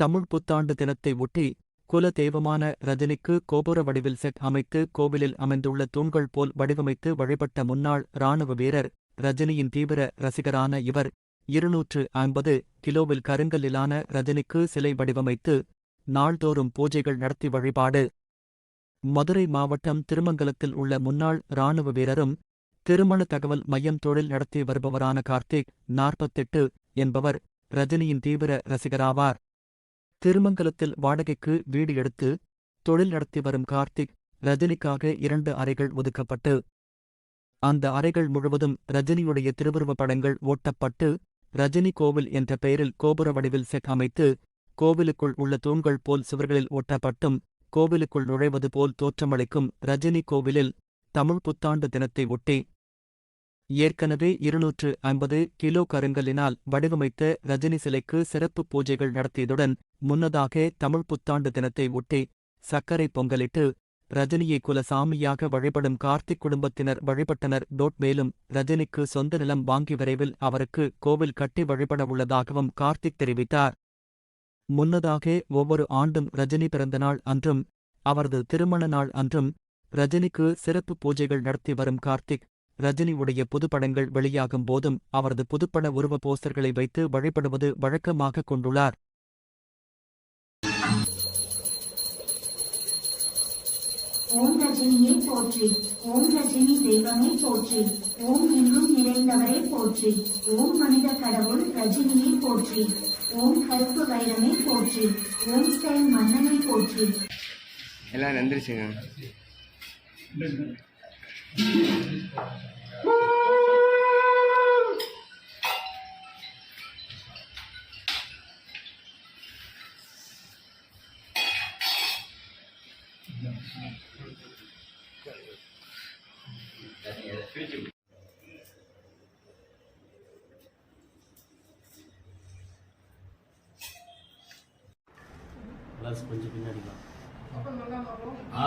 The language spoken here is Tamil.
தமிழ் புத்தாண்டு தினத்தை ஒட்டி குல தெய்வமான ரஜினிக்கு கோபுர வடிவில் செட் அமைத்து கோவிலில் அமைந்துள்ள தூண்கள் போல் வடிவமைத்து வழிபட்ட முன்னாள் இராணுவ வீரர் ரஜினியின் தீவிர ரசிகரான இவர் இருநூற்று ஐம்பது கிலோவில் கருங்கல்லிலான ரஜினிக்கு சிலை வடிவமைத்து நாள்தோறும் பூஜைகள் நடத்தி வழிபாடு. மதுரை மாவட்டம் திருமங்கலத்தில் உள்ள முன்னாள் இராணுவ வீரரும் திருமண தகவல் மையம் தொழில் நடத்தி வருபவரான கார்த்திக் நாற்பத்தெட்டு என்பவர் ரஜினியின் தீவிர ரசிகராவார். திருமங்கலத்தில் வாடகைக்கு வீடு எடுத்து தொழில் நடத்தி வரும் கார்த்திக் ரஜினிக்காக இரண்டு அறைகள் ஒதுக்கப்பட்டு அந்த அறைகள் முழுவதும் ரஜினியுடைய திருவுருவப் படங்கள் ஓட்டப்பட்டு ரஜினி கோவில் என்ற பெயரில் கோபுர வடிவில் செட் அமைத்து கோவிலுக்குள் உள்ள தூண்கள் போல் சுவர்களில் ஒட்டப்பட்டும் கோவிலுக்குள் நுழைவது போல் தோற்றமளிக்கும் ரஜினி கோவிலில் தமிழ் புத்தாண்டு தினத்தை ஒட்டி ஏற்கனவே இருநூற்று ஐம்பது கிலோ கருங்கல்லினால் வடிவமைத்த ரஜினி சிலைக்கு சிறப்பு பூஜைகள் நடத்தியதுடன் முன்னதாக தமிழ் புத்தாண்டு தினத்தை ஒட்டி சர்க்கரை பொங்கலிட்டு ரஜினியை குலசாமியாக வழிபடும் கார்த்திக் குடும்பத்தினர் வழிபட்டனர். டோட் மேலும் ரஜினிக்கு சொந்த நிலம் வாங்கி விரைவில் அவருக்கு கோவில் கட்டி வழிபட உள்ளதாகவும் கார்த்திக் தெரிவித்தார். முன்னதாக ஒவ்வொரு ஆண்டும் ரஜினி பிறந்தநாள் அன்றும் அவரது திருமண நாள் அன்றும் ரஜினிக்கு சிறப்பு பூஜைகள் நடத்தி வரும் கார்த்திக் ரஜினியுடைய புதுப்படங்கள் வெளியாகும் போதும் அவரது புதுப்பட உருவ போஸ்டர்களை வைத்து வழிபடுவது வழக்கமாக கொண்டுள்ளார். ஓம் ரஜினியே போற்றி. ஓம் ரஜினி தெய்வமே போற்றி. ஓம் எங்கும் நிறைந்தவரே போற்றி. ஓம் மனித கடவுள் ரஜினியே போற்றி. ஓம் கருப்பு வைரமே போற்றி. ஓம் ஸ்டைல் மன்னனை போற்றி. எல்லாம் நந்திரிச்சுங்க கிளாஸ் கொஞ்சம் பின்னாடி வா. ஆ,